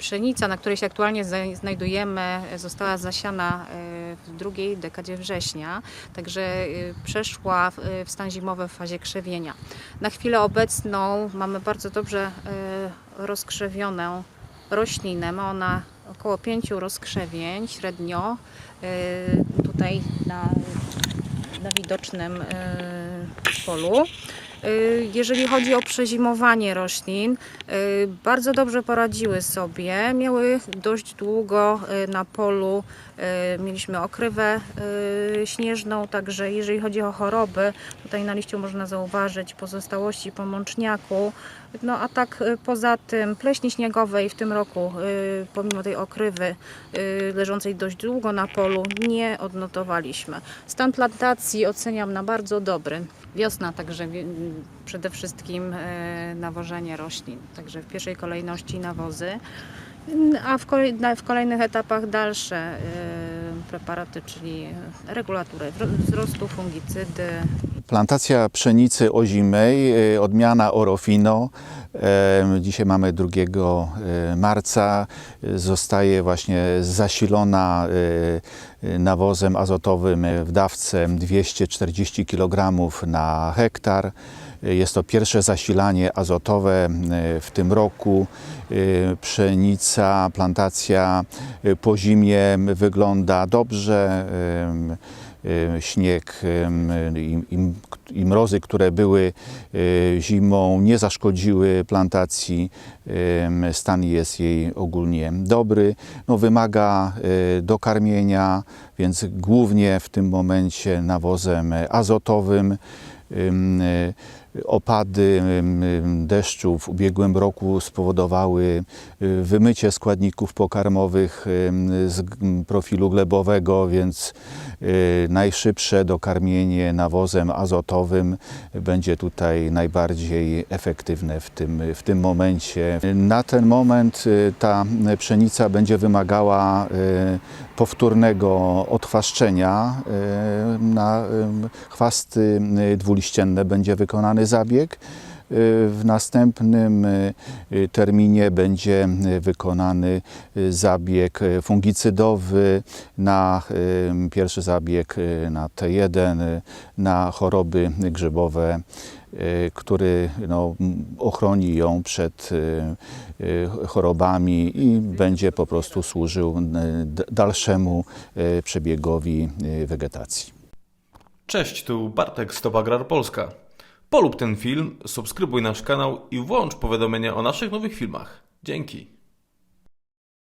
Pszenica, na której się aktualnie znajdujemy, została zasiana e, w drugiej dekadzie września, także e, przeszła w- e, w stan zimowy w fazie krzewienia. Na chwilę obecną mamy bardzo dobrze rozkrzewioną roślinę. Ma ona około pięciu rozkrzewień średnio. Tutaj na, na widocznym polu. Y, Jeżeli chodzi o przezimowanie roślin, y, bardzo dobrze poradziły sobie. Miały dość długo y, na polu, mieliśmy okrywę śnieżną, także jeżeli chodzi o choroby, tutaj na liściu można zauważyć pozostałości po mączniaku. No a tak poza tym pleśni śniegowej w tym roku, pomimo tej okrywy leżącej dość długo na polu, nie odnotowaliśmy. Stan plantacji oceniam na bardzo dobry. Wiosna, także przede wszystkim e, nawożenie roślin, także w pierwszej kolejności nawozy, a w, kolejnych etapach dalsze e, preparaty, czyli regulatury wzrostu, fungicydy, Plantacja pszenicy ozimej, y, odmiana Orofino. Dzisiaj mamy 2 y, marca. Zostaje właśnie zasilona nawozem azotowym w dawce 240 kg na hektar. Jest to pierwsze zasilanie azotowe y, w tym roku. Y, Pszenica, plantacja po zimie wygląda dobrze. Y, śnieg i, mrozy, które były y, zimą, nie zaszkodziły plantacji. Stan jest jej ogólnie dobry. No, wymaga y, dokarmienia, więc głównie w tym momencie nawozem azotowym. Opady deszczu w ubiegłym roku spowodowały wymycie składników pokarmowych z profilu glebowego, więc y, najszybsze dokarmienie nawozem azotowym będzie tutaj najbardziej efektywne w tym, w tym momencie. Na ten moment y, ta pszenica będzie wymagała y, powtórnego odchwaszczenia. Na chwasty dwuliścienne będzie wykonany zabieg. Y, W następnym y, y, terminie będzie wykonany zabieg fungicydowy na pierwszy zabieg na T1, y, na choroby grzybowe, który no, ochroni ją przed chorobami i będzie po prostu służył dalszemu przebiegowi wegetacji. Cześć, tu Bartek Stop Agrar Polska. Polub ten film, subskrybuj nasz kanał i włącz powiadomienia o naszych nowych filmach. Dzięki.